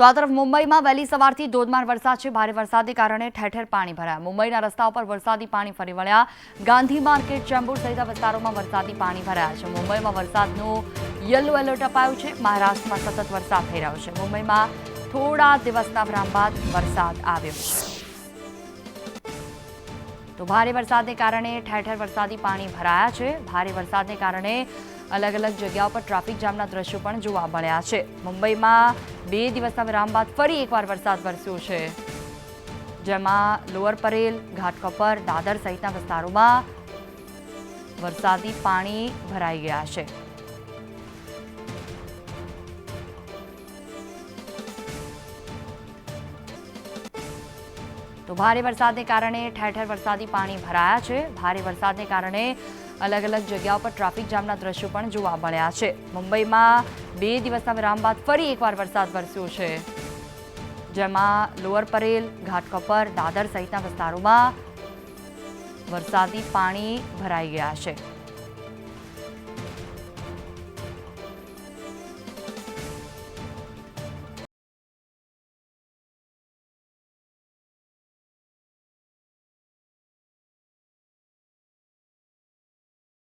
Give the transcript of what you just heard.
તો આ તરફ મુંબઈમાં વહેલી સવારથી ધોધમાર વરસાદ છે. ભારે વરસાદને કારણે ઠેર ઠેર પાણી ભરાયા. મુંબઈના રસ્તાઓ પર વરસાદી પાણી ફરી વળ્યા. ગાંધી માર્કેટ, ચેમ્બુર સહિતના વિસ્તારોમાં વરસાદી પાણી ભરાયા છે. મુંબઈમાં વરસાદનું યલો એલર્ટ અપાયું છે. મહારાષ્ટ્રમાં સતત વરસાદ થઈ રહ્યો છે. મુંબઈમાં થોડા દિવસના વિરામ બાદ વરસાદ આવ્યો છે. તો ભારે વરસાદને કારણે ઠેર ઠેર વરસાદી પાણી ભરાયા છે. ભારે વરસાદને કારણે અલગ અલગ જગ્યાઓ પર ટ્રાફિક જામના દ્રશ્યો પણ જોવા મળ્યા છે. મુંબઈમાં બે દિવસના વિરામ બાદ ફરી એકવાર વરસાદ વરસ્યો છે. જેમાં લોઅર પરેલ, ઘાટકોપર, દાદર સહિતના વિસ્તારોમાં વરસાદી પાણી ભરાઈ ગયા છે. તો ભારે વરસાદને કારણે ઠેર ઠેર વરસાદી પાણી ભરાયા છે. ભારે વરસાદને કારણે અલગ અલગ જગ્યાઓ પર ટ્રાફિક જામના દ્રશ્યો પણ જોવા મળ્યા છે. મુંબઈમાં બે દિવસના વિરામ બાદ ફરી એકવાર વરસાદ વરસ્યો છે. જેમાં લોઅર પરેલ, ઘાટકોપર, દાદર સહિતના વિસ્તારોમાં વરસાદી પાણી ભરાઈ ગયા છે.